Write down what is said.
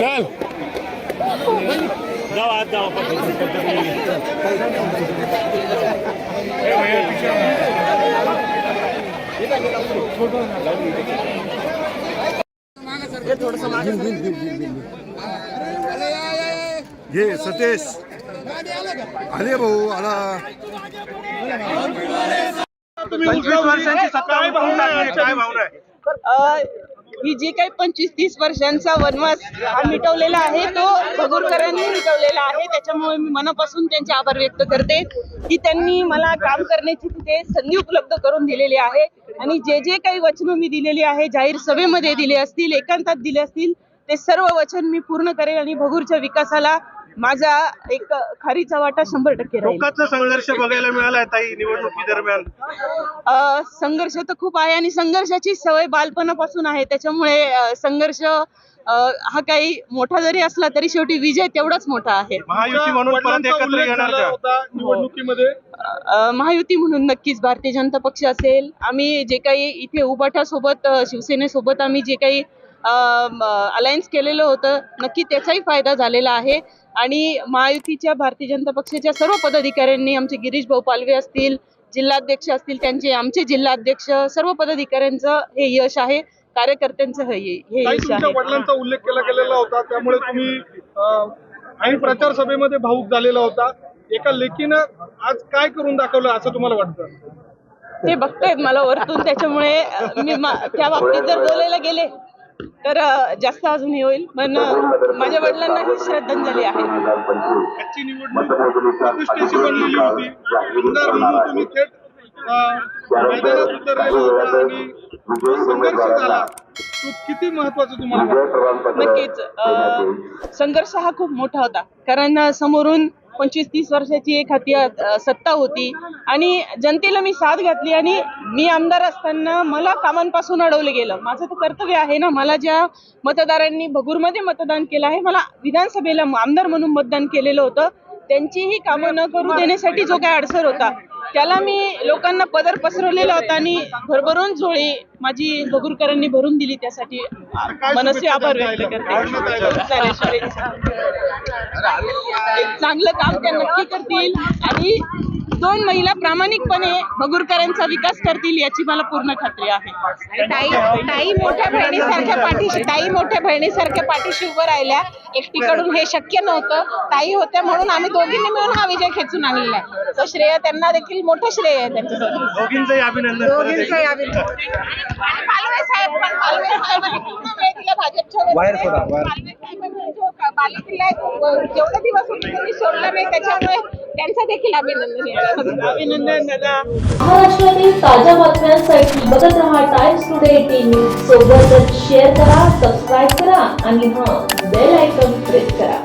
चल. जाओ आज जाओ घे सतेश. आले भाऊ आला पंचवीस वर्षांची सत्ता काय भावना आहे? काय भावना आहे? अ, ही जी काही पंचवीस तीस वर्षांचा वनवास हा मिटवलेला आहे तो भगुरकरांनी मिटवलेला आहे त्याच्यामुळे मी मनापासून त्यांचे आभार व्यक्त करते की त्यांनी मला काम करण्याची तिथे संधी उपलब्ध करून दिलेली आहे आणि जे जे काही वचनं मी दिलेली आहे जाहीर सभेमध्ये दिले असतील एकांतात दिले असतील ते सर्व वचन मी पूर्ण करेल आणि भगूरच्या विकासाला माझा एक खारीचा वाटा शंभर टक्के टोकाचा संघर्ष बघायला मिळालाय ताई निवडणुकी दरम्यान? अ, संघर्ष तर खूप आहे आणि संघर्षाची सवय बालपणापासून आहे. त्याच्यामुळे संघर्ष हा काही मोठा जरी असला तरी शेवटी विजय तेवढाच मोठा आहे. महायुती म्हणून परत एकत्र येणार का? निवडणुकीमध्ये? अ, महायुती म्हणून नक्कीच भारतीय जनता पक्ष असेल. आम्ही जे काही इथे उबाठासोबत अ, शिवसेनेसोबत आम्ही जे काही अलायन्स केलेलं होतं नक्की त्याचाही फायदा झालेला आहे. आणि महायुतीच्या भारतीय जनता पक्षाच्या सर्व पदाधिकाऱ्यांनी आमचे गिरीश भाऊ पालवे असतील जिल्हाध्यक्ष असतील त्यांचे आमचे जिल्हाध्यक्ष सर्व पदाधिकाऱ्यांचं हे यश आहे कार्यकर्त्यांचं हे हे काही यश आहे. वडिलांचा उल्लेख केला गेलेला होता त्यामुळे तुम्ही आणि प्रचार सभेमध्ये भाऊक झालेला होता. एका लेखीनं आज काय करून दाखवलं असं तुम्हाला वाटतं? ते बघतायत मला वरतून त्याच्यामुळे मा- त्या बाबतीत जर बोलायला गेले तर जास्त अजून हे होईल. पण माझ्या वडिलांना ही श्रद्धांजली आहे. आजची निवडणूक प्रतिष्ठेची बनलेली होती. आमदार म्हणून तुम्ही थेट अं, मैदानात उतरलेला होता आणि जो संघर्ष झाला. तो किती महत्त्वाचा तुम्हाला नक्कीच संघर्ष हा खूप मोठा होता. कारण समोरून पंचवीस तीस वर्षाची एक हाती सत्ता होती. आणि जनतेला मी साथ घातली आणि मी आमदार असताना मला कामांपासून अडवलं गेलं. माझं तर कर्तव्य आहे ना मला ज्या मतदारांनी भगूरमध्ये मतदान केलं आहे मला विधानसभेला आमदार म्हणून मतदान केलेलं होतं. त्यांचीही कामं न करू देण्यासाठी जो काय अडसर होता त्याला मी लोकांना पदर पसरवलेला होता आणि भरभरून झोळी माझी भगूरकरांनी भरून दिली त्यासाठी. मनसे आभार व्यक्त करते. चांगलं काम त्या नक्की करतील. आणि दोन महिला प्रामाणिकपणे भगूरकरांचा विकास करतील याची मला पूर्ण खात्री आहे. ताई ताई मोठ्या बहिणीसारख्या पाठीशी ताई मोठ्या बहिणीसारख्या पाठीशी उभं राहिल्या. एकटीकडून हे शक्य नव्हतं. ताई होत्या म्हणून आम्ही दोघींनी मिळून हा विजय खेचून आणलेला आहे. तो श्रेय त्यांना देखील मोठं श्रेय आहे त्यांच्यासाठी. जेवढे दिवस होते त्यांनी सोडला नाही त्याच्यामुळे त्यांचं देखील अभिनंदन आहे. अभिनंदन दादा. महाराष्ट्रातील ताज्या बातम्यांसाठी बघत रहा टाइम्स टुडे टीव्ही. सोबतच शेअर करा सबस्क्राईब करा आणि हां बेल आयकॉन प्रेस करा.